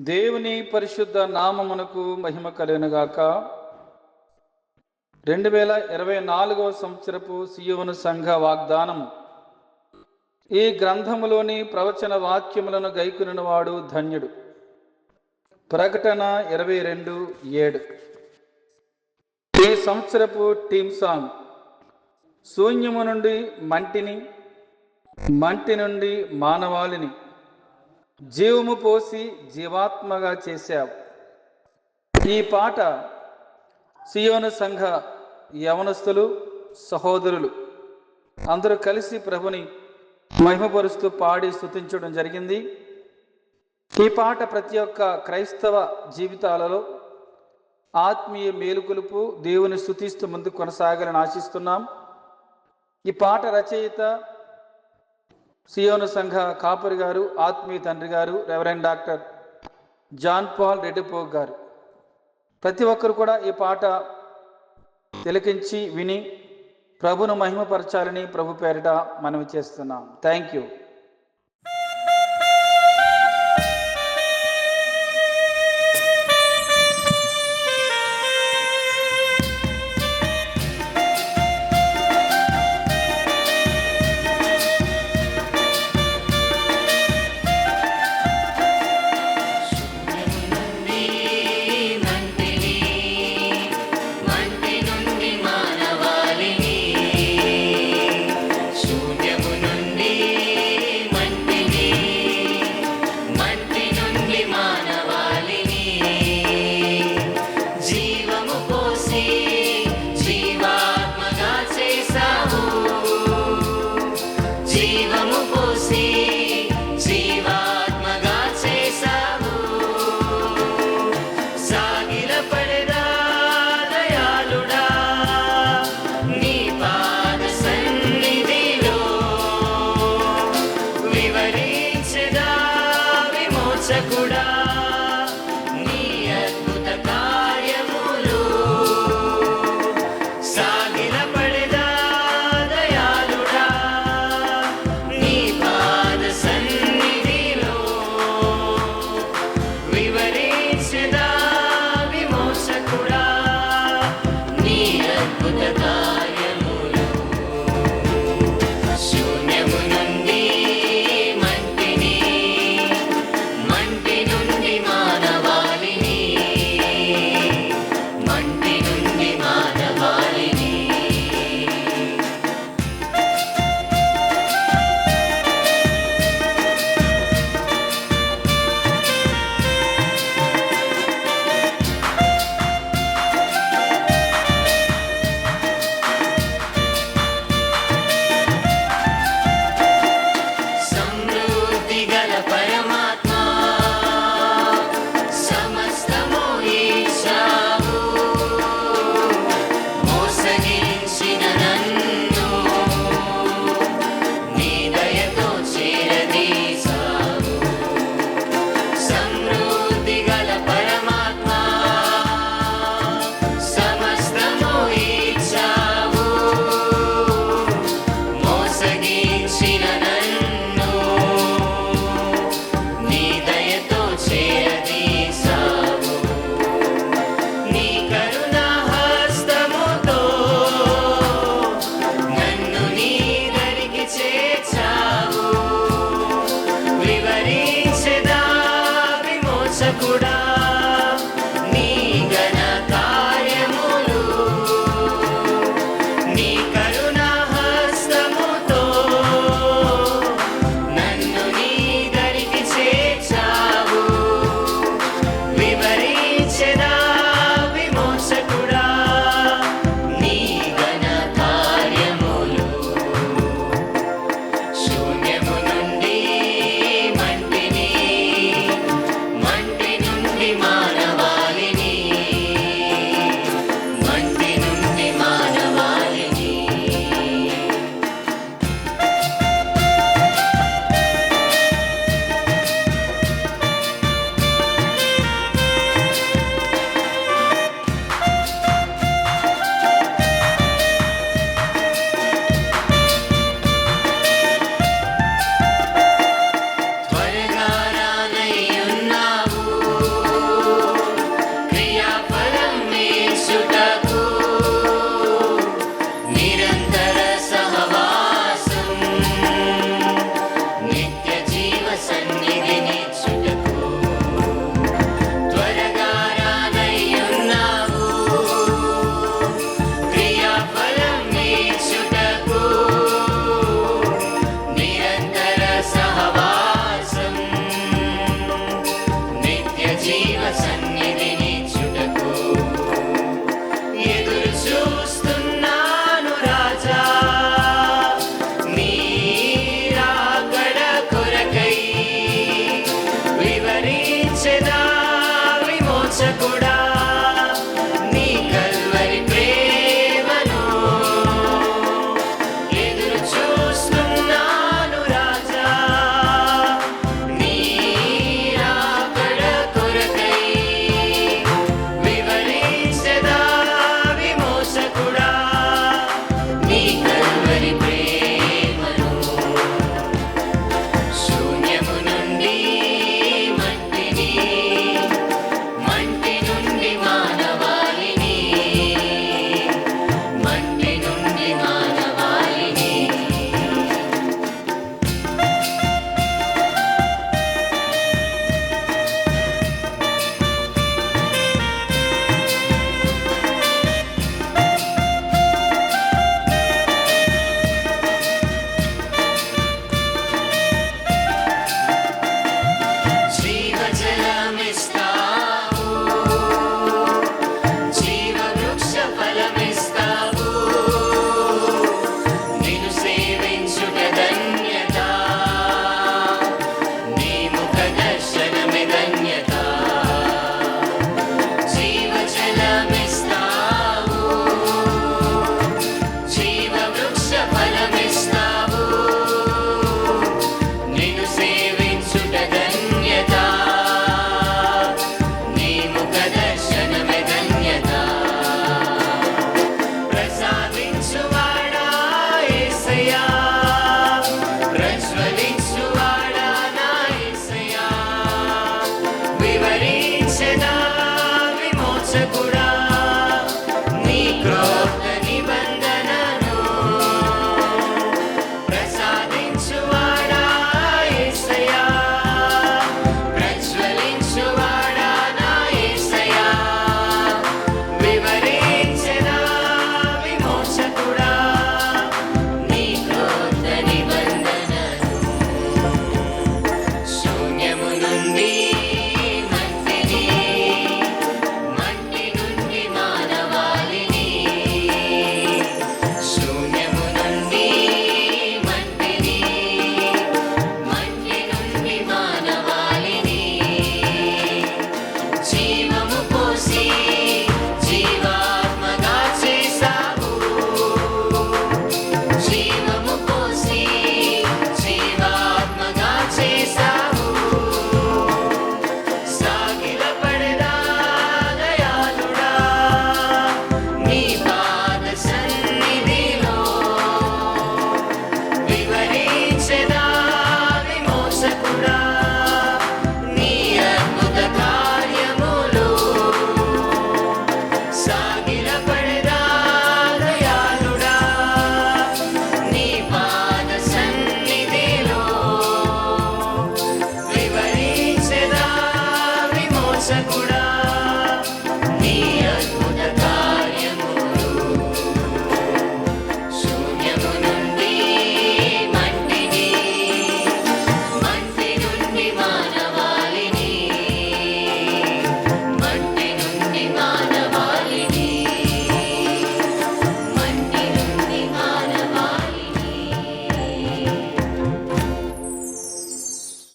దేవుని పరిశుద్ధ నామమునకు మహిమ కలిగినగాక. రెండు వేల ఇరవై నాలుగవ సంవత్సరపు సియోను సంఘ వాగ్దానం. ఈ గ్రంథములోని ప్రవచన వాక్యములను గైకునినవాడు ధన్యుడు. ప్రకటన ఇరవై రెండు ఏడు. ఈ సంవత్సరపు టీమ్ సాంగ్. శూన్యము నుండి మంటిని మంటి నుండి మానవాళిని జీవము పోసి జీవాత్మగా చేశావు. ఈ పాట సియోను సంఘ యవనస్తులు సహోదరులు అందరూ కలిసి ప్రభుని మహిమపరుస్తూ పాడి స్థుతించడం జరిగింది. ఈ పాట ప్రతి ఒక్క క్రైస్తవ జీవితాలలో ఆత్మీయ మేలుకొలుపు దేవుని స్థుతిస్తూ ముందు కొనసాగాలని ఆశిస్తున్నాం. ఈ పాట రచయిత సియోను సంఘ కాపరి గారు ఆత్మీయ తండ్రి గారు reverend doctor John Paul Reddipog గారు. ప్రతి ఒక్కరు కూడా ఈ పాట తిలకించి విని ప్రభును మహిమపరచాలని ప్రభు పేరిట మనవి చేస్తున్నాం. Thank you